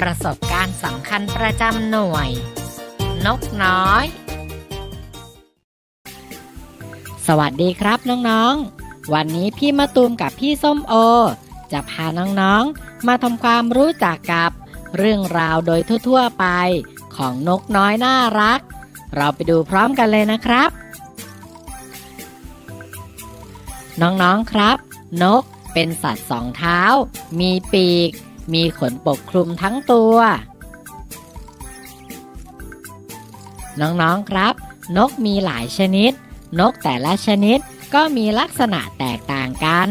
ประสบการณ์สำคัญประจำหน่วย นกน้อย สวัสดีครับน้องๆ วันนี้พี่มะตูมกับพี่ส้มโอ จะพาน้องๆ มาทำความรู้จักกับเรื่องราวโดยทั่ว ๆ ไปของนกน้อยน่ารัก เราไปดูพร้อมกันเลยนะครับ น้องๆครับ นกเป็นสัตว์สองเท้า มีปีก มีขนปกคลุมทั้งตัว น้องๆครับ นกมีหลายชนิด นกแต่ละชนิดก็มีลักษณะแตกต่างกัน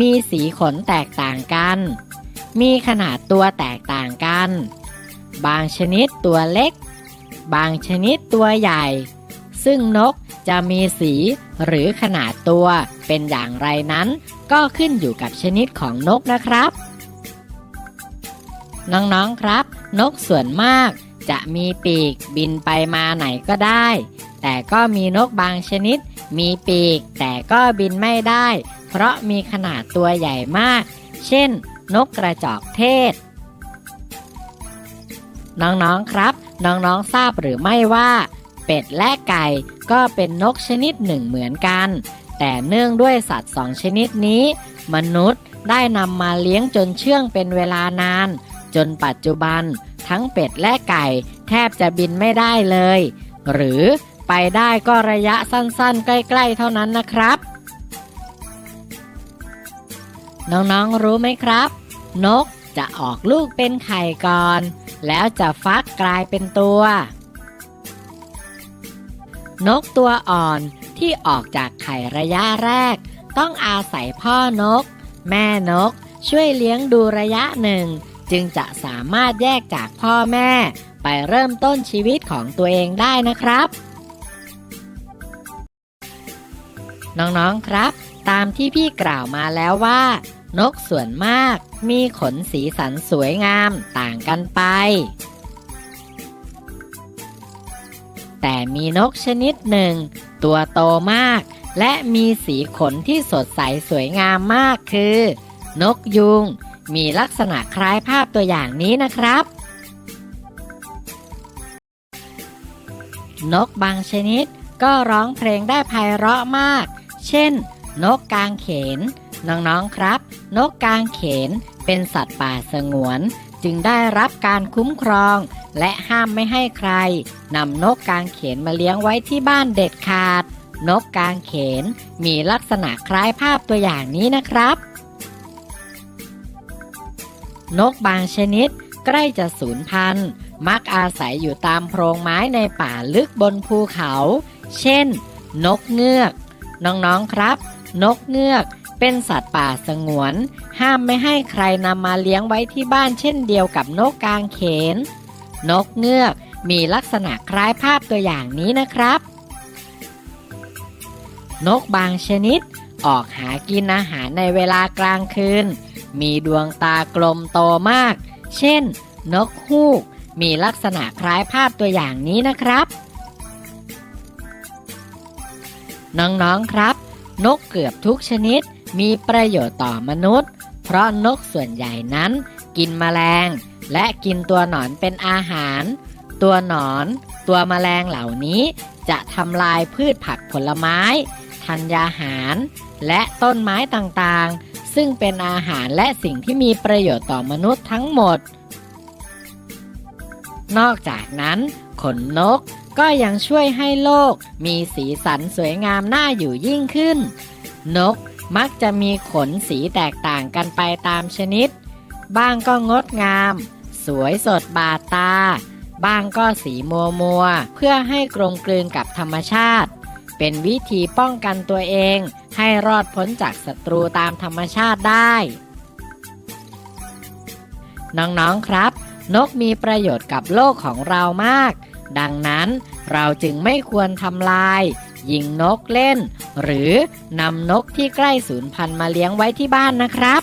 มีสีขนแตกต่างกัน มีขนาดตัวแตกต่างกัน บางชนิดตัวเล็ก บางชนิดตัวใหญ่ ซึ่งนกจะมีสีหรือขนาดตัวเป็นอย่างไรนั้น ก็ขึ้นอยู่กับชนิดของนกนะครับ น้องๆครับ นกส่วนมาก จะมีปีกบินไปมาไหนก็ได้ แต่ก็มีนกบางชนิด มีปีกแต่ก็บินไม่ได้ เพราะมีขนาดตัวใหญ่มาก เช่น นกกระจอกเทศ น้องๆครับ น้องๆทราบหรือไม่ว่า เป็ดและไก่ก็เป็นนกชนิดหนึ่งเหมือนกัน แต่เนื่องด้วยสัตว์สองชนิดนี้ มนุษย์ได้นำมาเลี้ยงจนเชื่องเป็นเวลานาน จนปัจจุบัน ทั้งเป็ดและไก่ แทบจะบินไม่ได้เลย หรือไปได้ก็ระยะสั้นๆ ใกล้ๆ เท่านั้นนะครับ น้องๆรู้ไหมครับ นกจะออกลูกเป็นไข่ก่อน แล้วจะฟักกลายเป็นตัว นกตัวอ่อนที่ออกจากไข่ระยะแรก ต้องอาศัยพ่อนก แม่นกช่วยเลี้ยงดูระยะหนึ่ง จึงจะสามารถแยกจากพ่อแม่ ไปเริ่มต้นชีวิตของตัวเองได้นะครับ น้องๆครับ ตามที่พี่กล่าวมาแล้วว่า นกส่วนมากมีขนสีสันสวยงามต่างกันไป แต่มีนกชนิดหนึ่ง ตัวโตมาก และมีสีขนที่สดใสสวยงามมากคือ นกยุง มีลักษณะคล้ายภาพตัวอย่างนี้นะครับ นกบางชนิดก็ร้องเพลงได้ไพเราะมาก เช่น นกกางเขน น้องๆครับ นกกางเขนเป็นสัตว์ป่าสงวน จึงได้รับการคุ้มครอง และห้ามไม่ให้ใครนำนกกางเขนมาเลี้ยงไว้ที่บ้านเด็ดขาด นกกางเขนมีลักษณะคล้ายภาพตัวอย่างนี้นะครับ นกบางชนิดใกล้จะสูญพันธุ์ มักอาศัยอยู่ตามโพรงไม้ในป่าลึกบนภูเขา เช่น นกเงือก น้องๆครับ นกเงือกเป็นสัตว์ป่าสงวน ห้ามไม่ให้ใครนำมาเลี้ยงไว้ที่บ้านเช่นเดียวกับนกกางเขน นกเงือกมีลักษณะคล้ายภาพตัวอย่างนี้นะครับ นกบางชนิดออกหากินอาหารในเวลากลางคืน มีดวงตากลมโตมาก เช่น นกฮูก มีลักษณะคล้ายภาพตัวอย่างนี้นะครับ น้องๆครับ นกเกือบทุกชนิดมีประโยชน์ต่อมนุษย์ เพราะนกส่วนใหญ่นั้น กินแมลง และกินตัวหนอนเป็นอาหาร ตัวหนอน ตัวแมลงเหล่านี้จะทำลายพืชผักผลไม้ธัญญาหาร และต้นไม้ต่างๆ ซึ่งเป็นอาหารและสิ่งที่มีประโยชน์ต่อมนุษย์ทั้งหมด นอกจากนั้น ขนนกก็ยังช่วยให้โลกมีสีสันสวยงามน่าอยู่ยิ่งขึ้น นกมักจะมีขนสีแตกต่างกันไปตามชนิด บ้างก็งดงาม สวยสดบาดตา บ้างก็สีมัวมัว เพื่อให้กลมกลืนกับธรรมชาติ เป็นวิธีป้องกันตัวเอง ให้รอดพ้นจากศัตรูตามธรรมชาติได้ น้องๆครับ นกมีประโยชน์กับโลกของเรามาก ดังนั้นเราจึงไม่ควรทำลาย ยิงนกเล่น หรือนำนกที่ใกล้สูญพันธุ์มาเลี้ยงไว้ที่บ้านนะครับ